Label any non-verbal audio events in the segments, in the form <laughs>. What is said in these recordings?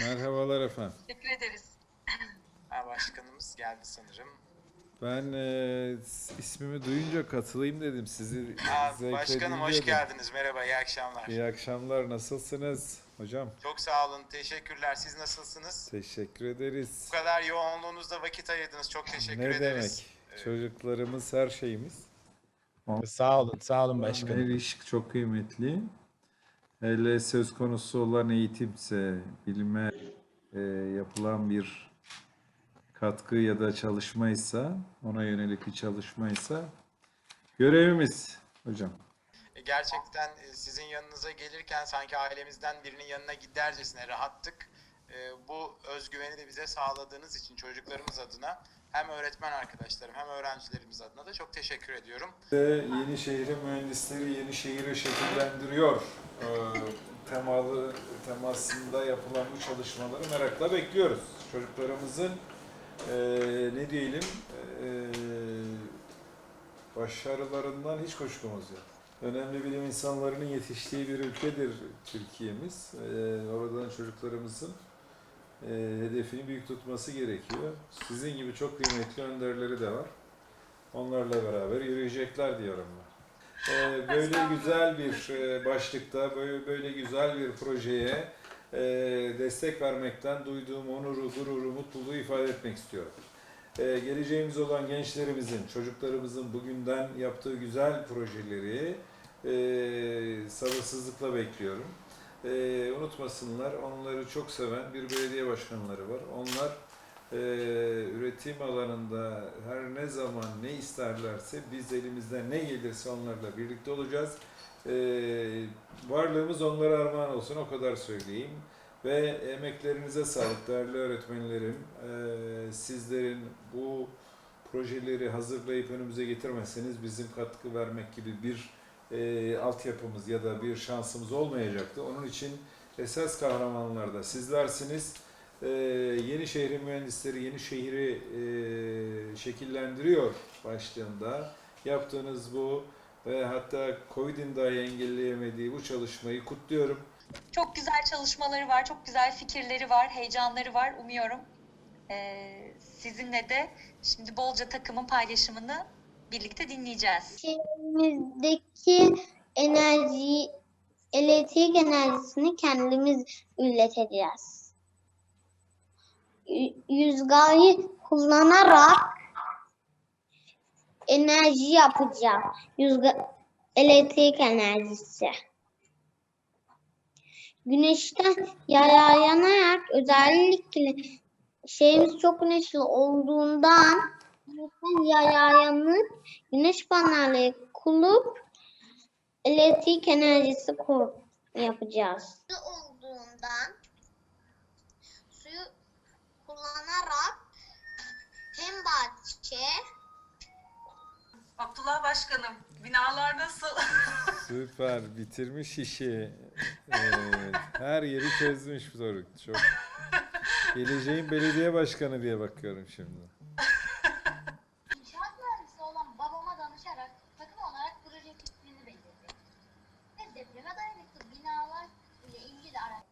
Merhabalar efendim. Teşekkür ederiz. <clears throat> Ha, başkanımız geldi sanırım. Ben e, ismimi duyunca katılayım dedim. Sizi Ha, zevkle başkanım hoş dinliyordum. geldiniz. Merhaba, iyi akşamlar. İyi akşamlar. Nasılsınız hocam? Çok sağ olun, teşekkürler. Siz nasılsınız? Teşekkür ederiz. Bu kadar yoğunluğunuzda vakit ayırdınız. Çok teşekkür ne ederiz. demek? Çocuklarımız her şeyimiz. Sağ olun, sağ olun başkanım. Her iş çok kıymetli. Hele söz konusu olan eğitimse, bilime e, yapılan bir katkı ya da çalışmaysa, ona yönelik bir çalışmaysa görevimiz hocam. E, Gerçekten e, sizin yanınıza gelirken sanki ailemizden birinin yanına gidercesine rahattık. E, Bu özgüveni de bize sağladığınız için çocuklarımız adına hem öğretmen arkadaşlarım hem öğrencilerimiz adına da çok teşekkür ediyorum. Yeni şehrin mühendisleri yeni şehri şekillendiriyor. Ee, temalı temasında yapılan bu çalışmaları merakla bekliyoruz. Çocuklarımızın e, ne diyelim e, başarılarından hiç kuşkumuz yok. Önemli bilim insanlarının yetiştiği bir ülkedir Türkiye'miz. Ee, oradan çocuklarımızın e, hedefini büyük tutması gerekiyor. Sizin gibi çok kıymetli önderleri de var. Onlarla beraber yürüyecekler diyorum ben. Ee, böyle güzel bir e, başlıkta, böyle, böyle güzel bir projeye e, destek vermekten duyduğum onuru, gururu, mutluluğu ifade etmek istiyorum. Ee, geleceğimiz olan gençlerimizin, çocuklarımızın bugünden yaptığı güzel projeleri e, sabırsızlıkla bekliyorum. E, unutmasınlar, onları çok seven bir belediye başkanları var. Onlar e, üretim alanında her ne zaman ne isterlerse biz elimizden ne gelirse onlarla birlikte olacağız. E, varlığımız onlara armağan olsun o kadar söyleyeyim. Ve emeklerinize sağlık değerli öğretmenlerim. E, sizlerin bu projeleri hazırlayıp önümüze getirmezseniz bizim katkı vermek gibi bir e, altyapımız ya da bir şansımız olmayacaktı. Onun için esas kahramanlar da sizlersiniz. Ee, yeni şehrin mühendisleri yeni şehri e, şekillendiriyor başlığında. Yaptığınız bu ve hatta Covid'in dahi engelleyemediği bu çalışmayı kutluyorum. Çok güzel çalışmaları var, çok güzel fikirleri var, heyecanları var. Umuyorum eee, sizinle de şimdi bolca takımın paylaşımını birlikte dinleyeceğiz. Şehrimizdeki enerji, elektrik enerjisini kendimiz üreteceğiz. Y- Rüzgarı kullanarak enerji yapacağız. Rüzgar, elektrik enerjisi. Güneşten yararlanarak özellikle şehrimiz çok güneşli olduğundan güneşten yararlanıp güneş panelleri kurup elektrik enerjisi yapacağız. olduğundan kullanarak hem bahçe Abdullah Başkanım, binalar nasıl? <laughs> Süper, bitirmiş işi. Evet, her yeri çözmüş bu çocuk. Çok. Geleceğin belediye başkanı diye bakıyorum şimdi. İnşaat mühendisi olan babama danışarak takım olarak proje fikrini belirledik. Ve depreme dayanıklı binalar ile ilgili araç.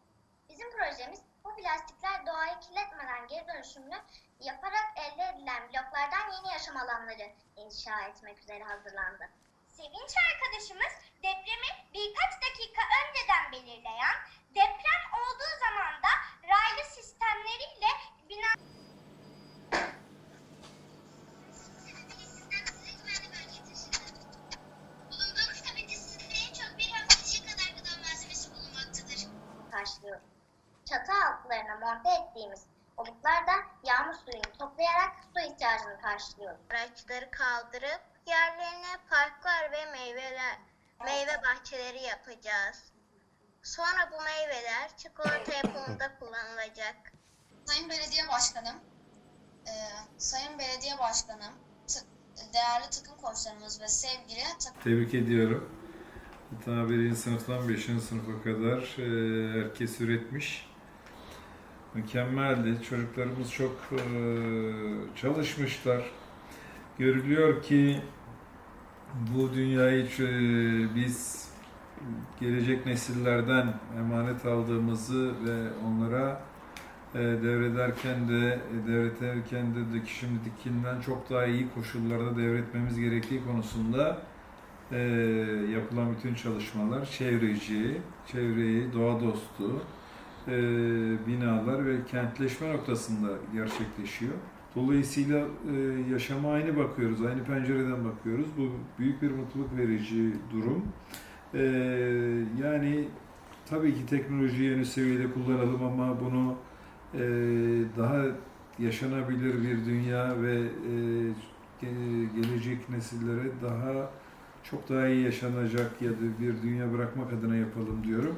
Bizim projemiz bu plastikler doğayı kirletmeden geri dönüşümlü yaparak elde edilen bloklardan yeni yaşam alanları inşa etmek üzere hazırlandı. Sevinç arkadaşımız depremi birkaç dakika önceden belirleyen, deprem olduğu zaman da raylı sistemleriyle bina. Karşılıyor. Çatı altlarına monte ettiğimiz oluklar da yağmur suyunu toplayarak su ihtiyacını karşılıyor. Araçları kaldırıp yerlerine parklar ve meyveler, meyve bahçeleri yapacağız. Sonra bu meyveler çikolata yapımında kullanılacak. Sayın Belediye Başkanım, e, Sayın Belediye Başkanım, t- değerli takım koçlarımız ve sevgili takım Tebrik ediyorum. Ta birinci sınıftan beşinci sınıfa kadar e, herkes üretmiş. Mükemmeldi. Çocuklarımız çok e, çalışmışlar. Görülüyor ki bu dünyayı e, biz gelecek nesillerden emanet aldığımızı ve onlara e, devrederken de devretirken de de şimdikinden çok daha iyi koşullarda devretmemiz gerektiği konusunda yapılan bütün çalışmalar çevreci, çevreyi, doğa dostu e, binalar ve kentleşme noktasında gerçekleşiyor. Dolayısıyla e, yaşama aynı bakıyoruz, aynı pencereden bakıyoruz. Bu büyük bir mutluluk verici durum. E, yani tabii ki teknolojiyi en üst seviyede kullanalım ama bunu e, daha yaşanabilir bir dünya ve e, ge- gelecek nesillere daha çok daha iyi yaşanacak ya da bir dünya bırakmak adına yapalım diyorum.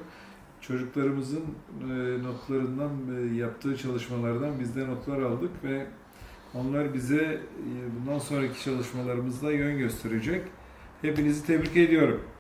Çocuklarımızın e, notlarından, e, yaptığı çalışmalardan biz de notlar aldık ve onlar bize e, bundan sonraki çalışmalarımızda yön gösterecek. Hepinizi tebrik ediyorum.